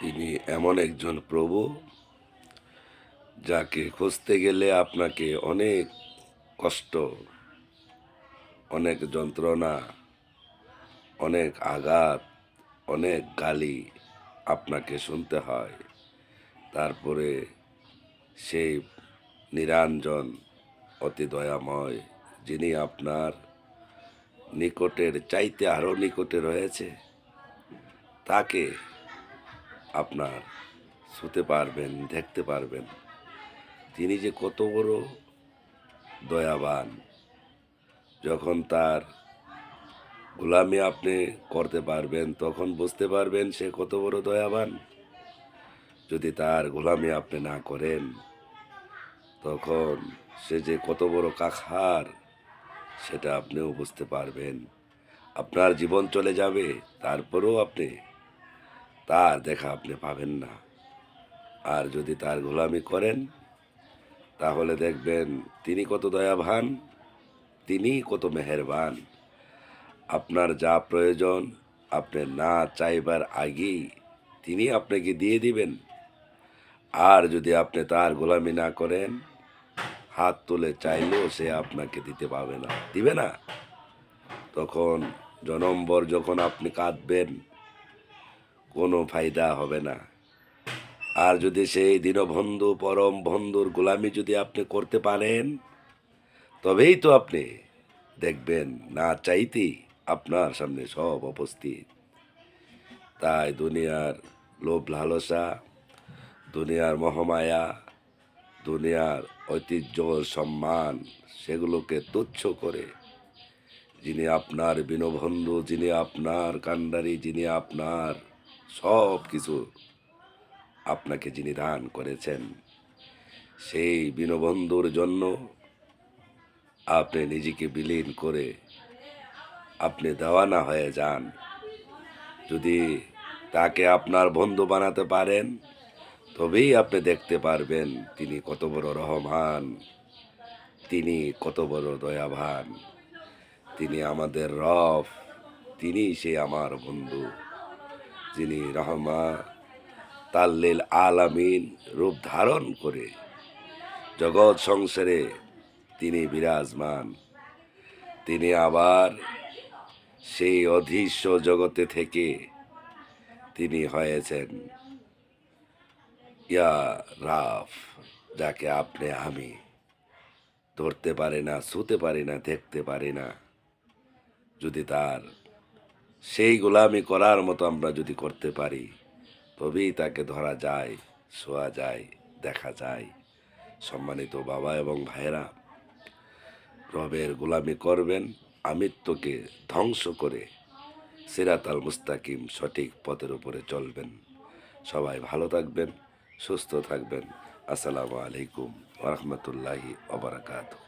তিনি এমন একজন প্রভু যাকে খুঁজতে গেলে আপনাকে অনেক কষ্ট, অনেক যন্ত্রণা, অনেক আঘাত, অনেক গালি আপনাকে শুনতে হয়। তারপরে সেই নিরঞ্জন, অতি দয়াময়, যিনি আপনার নিকটের, চাইতে আরও নিকটে রয়েছে, তাকে আপনার, শুতে পারবেন, দেখতে পারবেন। তিনি যে কত বড় দয়াবান, যখন তার গোলামি আপনি করতে পারবেন, তখন বুঝতে পারবেন সে কত বড় দয়াবান। যদি তার গোলামি আপনি না করেন, তখন সে যে কত বড় কাখার, সেটা আপনিও বুঝতে পারবেন। আপনার জীবন চলে যাবে, তারপরেও আপনি তার দেখা আপনি পাবেন না। আর যদি তার গোলামি করেন, তাহলে দেখবেন তিনি কত দয়াবান তিনি কত মেহেরবান। আপনার যা প্রয়োজন আপনি না চাইবার আগেই তিনি আপনাকে দিয়ে দিবেন। আর যদি আপনি তার গোলামি না করেন, হাত তুলে চাইলেও সে আপনাকে দিতে পারবে না, দিবে না। তখন জনম্বর যখন আপনি কাঁদবেন কোনো ফায়দা হবে না। আর যদি সেই দীনবন্ধু, পরম বন্ধুর গোলামি যদি আপনি করতে পারেন, তবেই তো আপনি দেখবেন না চাইতেই আপনার সামনে সব উপস্থিত। তাই দুনিয়ার লোভ লালসা, দুনিয়ার মহামায়া, দুনিয়ার ঐতিহ্য, সম্মান, সেগুলোকে তুচ্ছ করে যিনি আপনার বিনবন্ধু, যিনি আপনার কান্ডারি যিনি আপনার সব কিছু আপনাকে যিনি দান করেছেন, সেই বিনবন্ধুর জন্য আপনি নিজেকে বিলীন করে আপনি দেওয়ানা হয়ে যান। যদি তাকে আপনার বন্ধু বানাতে পারেন, তবেই আপনি দেখতে পারবেন তিনি কত বড় রহমান, তিনি কত বড় দয়াভান তিনি আমাদের রফ তিনি সে আমার বন্ধু। যিনি রহমা তাল্লিল আলামিন রূপ ধারণ করে জগৎ সংসারে তিনি বিরাজমান। তিনি আবার সেই অদৃশ্য জগতে থেকে তিনি হয়েছেন। ইয়া রাফ, যাকে আপনি, আমি ধরতে পারি না, ছুতে পারি না, দেখতে পারি না। যদি তার সেই গোলামি করার মতো আমরা যদি করতে পারি, তবেই তাকে ধরা যায়, শোয়া যায়, দেখা যায়। সম্মানিত বাবা এবং ভাইয়েরা, রবের গোলামি করবেন, আমিত্বকে ধ্বংস করে সিরাত আল মুস্তাকিম সঠিক পথের উপরে চলবেন। সবাই ভালো থাকবেন, সুস্থ থাকবেন। আসসালামু আলাইকুম ওরহমতুল্লাহি ওবরাকাতুহ